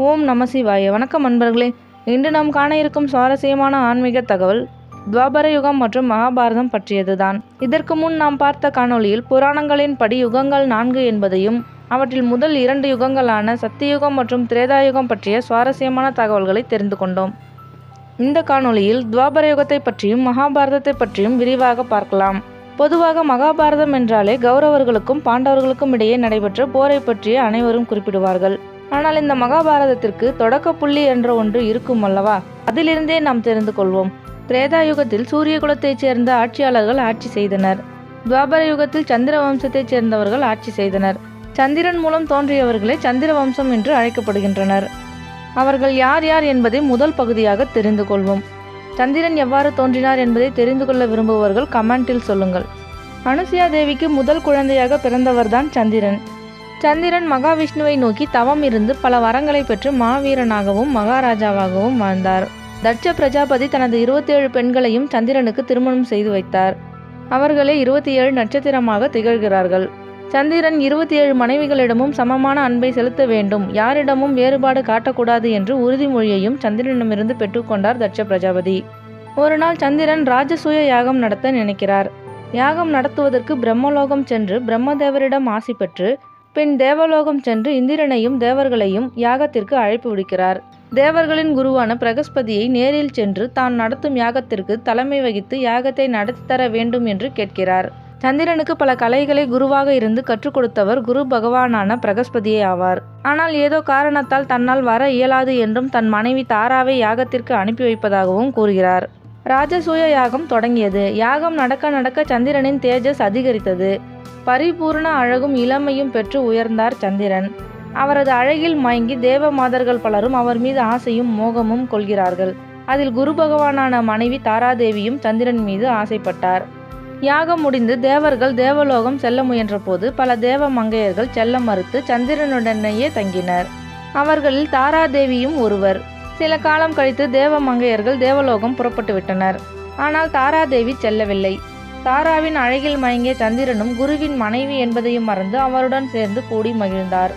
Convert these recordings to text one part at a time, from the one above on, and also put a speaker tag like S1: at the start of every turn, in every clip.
S1: ஓம் நம சிவாய. வணக்கம் நண்பர்களே இன்று நாம் காண இருக்கும் சுவாரஸ்யமான ஆன்மீக தகவல் துவாபர யுகம் மற்றும் மகாபாரதம் பற்றியதுதான். இதற்கு முன் நாம் பார்த்த காணொளியில் புராணங்களின் படி யுகங்கள் நான்கு என்பதையும் அவற்றில் முதல் இரண்டு யுகங்களான சத்தியுகம் மற்றும் திரேதாயுகம் பற்றிய சுவாரஸ்யமான தகவல்களை தெரிந்து கொண்டோம். இந்த காணொளியில் துவாபர யுகத்தை பற்றியும் மகாபாரதத்தை பற்றியும் விரிவாக பார்க்கலாம். பொதுவாக மகாபாரதம் என்றாலே கௌரவர்களுக்கும் பாண்டவர்களுக்கும் இடையே நடைபெற்ற போரை பற்றிய அனைவரும் குறிப்பிடுவார்கள். ஆனால் இந்த மகாபாரதத்திற்கு தொடக்க புள்ளி என்ற ஒன்று இருக்கும் அல்லவா? அதிலிருந்தே நாம் தெரிந்து கொள்வோம். திரேதா யுகத்தில் சூரிய குலத்தைச் சேர்ந்த ஆட்சியாளர்கள் ஆட்சி செய்தனர். துவாபர யுகத்தில் சந்திர வம்சத்தைச் சேர்ந்தவர்கள் ஆட்சி செய்தனர். சந்திரன் மூலம் தோன்றியவர்களே சந்திர வம்சம் என்று அழைக்கப்படுகின்றனர். அவர்கள் யார் யார் என்பதை முதல் பகுதியாக தெரிந்து கொள்வோம். சந்திரன் எவ்வாறு தோன்றினார் என்பதை தெரிந்து கொள்ள விரும்புபவர்கள் கமெண்டில் சொல்லுங்கள். அனுசியா தேவிக்கு முதல் குழந்தையாக பிறந்தவர்தான் சந்திரன். சந்திரன் மகாவிஷ்ணுவை நோக்கி தவம் இருந்து பல வரங்களை பெற்று மாவீரனாகவும் மகாராஜாவாகவும் வாழ்ந்தார். தட்ச பிரஜாபதி தனது இருபத்தேழு பெண்களையும் சந்திரனுக்கு திருமணம் செய்து வைத்தார். அவர்களே இருபத்தி ஏழு நட்சத்திரமாக திகழ்கிறார்கள். சந்திரன் இருபத்தி ஏழு மனைவிகளிடமும் சமமான அன்பை செலுத்த வேண்டும். யாரிடமும் வேறுபாடு காட்டக்கூடாது என்று உறுதிமொழியையும் சந்திரனிடமிருந்து பெற்றுக்கொண்டார் தட்ச பிரஜாபதி. ஒரு நாள் சந்திரன் ராஜசூய யாகம் நடத்த நினைக்கிறார். யாகம் நடத்துவதற்கு பிரம்மலோகம் சென்று பிரம்மதேவரிடம் ஆசி பெற்று பின் தேவலோகம் சென்று இந்திரனையும் தேவர்களையும் யாகத்திற்கு அழைப்பு விடுக்கிறார். தேவர்களின் குருவான பிரகஸ்பதியை நேரில் சென்று தான் நடத்தும் யாகத்திற்கு தலைமை வகித்து யாகத்தை நடத்தி தர வேண்டும் என்று கேட்கிறார். சந்திரனுக்கு பல கலைகளை குருவாக இருந்து கற்றுக் கொடுத்தவர் குரு பகவானான பிரகஸ்பதியே ஆவார். ஆனால் ஏதோ காரணத்தால் தன்னால் வர இயலாது என்றும் தன் மனைவி தாராவை யாகத்திற்கு அனுப்பி வைப்பதாகவும் கூறுகிறார். ராஜசூய யாகம் தொடங்கியது. யாகம் நடக்க நடக்க சந்திரனின் தேஜஸ் அதிகரித்தது. பரிபூர்ண அழகும் இளமையும் பெற்று உயர்ந்தார் சந்திரன். அவரது அழகில் மயங்கி தேவ மாதர்கள் பலரும் அவர் மீது ஆசையும் மோகமும் கொள்கிறார்கள். அதில் குரு பகவானான மனைவி தாராதேவியும் சந்திரன் மீது ஆசைப்பட்டார். யாகம் முடிந்து தேவர்கள் தேவலோகம் செல்ல முயன்றபோது பல தேவ மங்கையர்கள் செல்ல மறுத்து சந்திரனுடனேயே தங்கினர். அவர்களில் தாராதேவியும் ஒருவர். சில காலம் கழித்து தேவ மங்கையர்கள் தேவலோகம் புறப்பட்டு விட்டனர் ஆனால் தாராதேவி செல்லவில்லை. தாராவின் அழகில் மயங்கிய சந்திரனும் குருவின் மனைவி என்பதையும் மறந்து அவருடன் சேர்ந்து கூடி மகிழ்ந்தார்.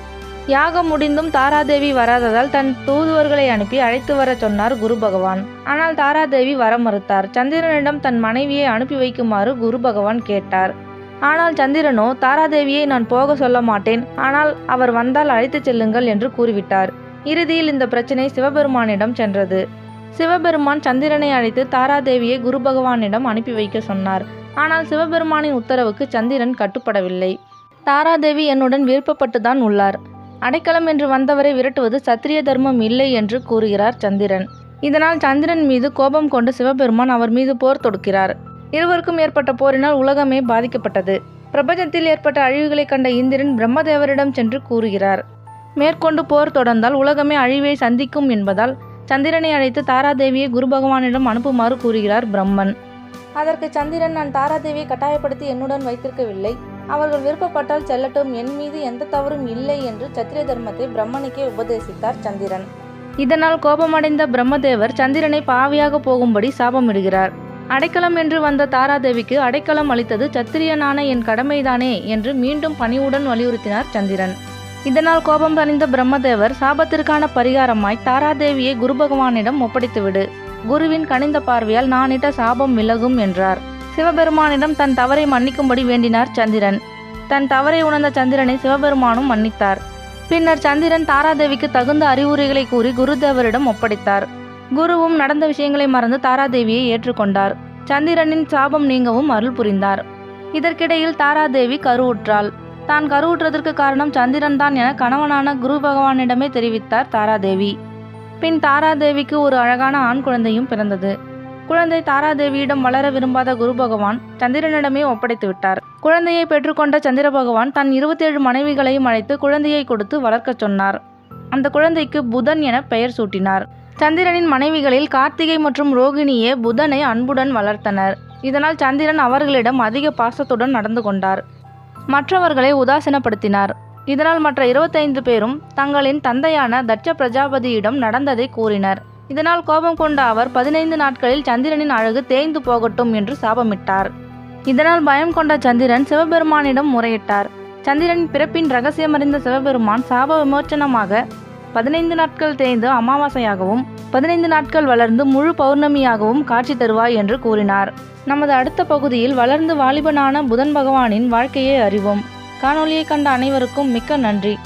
S1: யாகம் முடிந்தும் தாராதேவி வராததால் தன் தூதுவர்களை அனுப்பி அழைத்து வர சொன்னார் குரு பகவான். ஆனால் தாராதேவி வர மறுத்தார். சந்திரனிடம் தன் மனைவியை அனுப்பி வைக்குமாறு குரு பகவான் கேட்டார். ஆனால் சந்திரனோ தாராதேவியை நான் போக சொல்ல மாட்டேன். ஆனால் அவர் வந்தால் அழைத்துச் செல்லுங்கள் என்று கூறிவிட்டார். இறுதியில் இந்த பிரச்சனை சிவபெருமானிடம் சென்றது. சிவபெருமான் சந்திரனை அழைத்து தாராதேவியை குரு பகவானிடம் அனுப்பி வைக்க சொன்னார். ஆனால் சிவபெருமானின் உத்தரவுக்கு சந்திரன் கட்டுப்படவில்லை. தாராதேவி என்னுடன் விருப்பப்பட்டுதான் உள்ளார். அடைக்கலம் என்று வந்தவரை விரட்டுவது சத்திரிய தர்மம் இல்லை என்று கூறுகிறார் சந்திரன். இதனால் சந்திரன் மீது கோபம் கொண்டு சிவபெருமான் அவர் மீது போர் தொடுக்கிறார். இருவருக்கும் ஏற்பட்ட போரினால் உலகமே பாதிக்கப்பட்டது. பிரபஞ்சத்தில் ஏற்பட்ட அழிவுகளை கண்ட இந்திரன் பிரம்மதேவரிடம் சென்று கூறுகிறார். மேற்கொண்டு போர் தொடர்ந்தால் உலகமே அழிவை சந்திக்கும் என்பதால் சந்திரனை அழைத்து தாராதேவியை குரு பகவானிடம் அனுப்புமாறு கூறுகிறார் பிரம்மன். அதற்கு சந்திரன் நான் தாராதேவியை கட்டாயப்படுத்தி என்னுடன் வைத்திருக்கவில்லை. அவர்கள் விருப்பப்பட்டால் செல்லட்டும். என் மீது எந்த தவறும் இல்லை என்று சத்திரிய தர்மத்தை பிரம்மனுக்கே உபதேசித்தார் சந்திரன். இதனால் கோபமடைந்த பிரம்மதேவர் சந்திரனை பாவியாக போகும்படி சாபமிடுகிறார். அடைக்கலம் என்று வந்த தாராதேவிக்கு அடைக்கலம் அளித்தது சத்திரியனான என் கடமைதானே என்று மீண்டும் பணிவுடன் வலியுறுத்தினார் சந்திரன். இதனால் கோபம் அணிந்த பிரம்மதேவர் சாபத்திற்கான பரிகாரமாய் தாராதேவியை குரு பகவானிடம் ஒப்படைத்துவிடு. குருவின் கனிந்த பார்வையால் நானிட்ட சாபம் விலகும் என்றார். சிவபெருமானிடம் தன் தவறை மன்னிக்கும்படி வேண்டினார் சந்திரன். தன் தவறை உணர்ந்த சந்திரனை சிவபெருமானும் மன்னித்தார். பின்னர் சந்திரன் தாராதேவிக்கு தகுந்த அறிவுரைகளை கூறி குருதேவரிடம் ஒப்படைத்தார். குருவும் நடந்த விஷயங்களை மறந்து தாராதேவியை ஏற்றுக்கொண்டார். சந்திரனின் சாபம் நீங்கவும் அருள் புரிந்தார். இதற்கிடையில் தாராதேவி கருவுற்றாள். தான் கருவுற்றதற்கு காரணம் சந்திரன் தான் என கணவனான குரு பகவானிடமே தெரிவித்தார் தாராதேவி. பின் தாராதேவிக்கு ஒரு அழகான ஆண் குழந்தையும் பிறந்தது. குழந்தை தாராதேவியிடம் வளர விரும்பாத குரு பகவான் சந்திரனிடமே ஒப்படைத்து விட்டார். குழந்தையை பெற்றுக்கொண்ட சந்திர பகவான் தன் இருபத்தேழு மனைவிகளையும் அழைத்து குழந்தையை கொடுத்து வளர்க்கச் சொன்னார். அந்த குழந்தைக்கு புதன் என பெயர் சூட்டினார். சந்திரனின் மனைவிகளில் கார்த்திகை மற்றும் ரோகிணியே புதனை அன்புடன் வளர்த்தனர். இதனால் சந்திரன் அவர்களிடம் அதிக பாசத்துடன் நடந்து கொண்டார். மற்றவர்களை உதாசீனப்படுத்தினார். இதனால் மற்ற இருபத்தைந்து பேரும் தங்களின் தந்தையான தட்ச பிரஜாபதியிடம் நடந்ததை கூறினர். இதனால் கோபம் கொண்ட அவர் பதினைந்து நாட்களில் சந்திரனின் அழகு தேய்ந்து போகட்டும் என்று சாபமிட்டார். இதனால் பயம் கொண்ட சந்திரன் சிவபெருமானிடம் முறையிட்டார். சந்திரனின் பிறப்பின் ரகசியமறிந்த சிவபெருமான் சாப விமோச்சனமாக பதினைந்து நாட்கள் தேய்ந்து அமாவாசையாகவும் பதினைந்து நாட்கள் வளர்ந்து முழு பௌர்ணமியாகவும் காட்சி தருவாய் என்று கூறினார். நமது அடுத்த பகுதியில் வளர்ந்து வாலிபனான புதன் பகவானின் வாழ்க்கையை அறிவோம். காணொலியை கண்ட அனைவருக்கும் மிக்க நன்றி.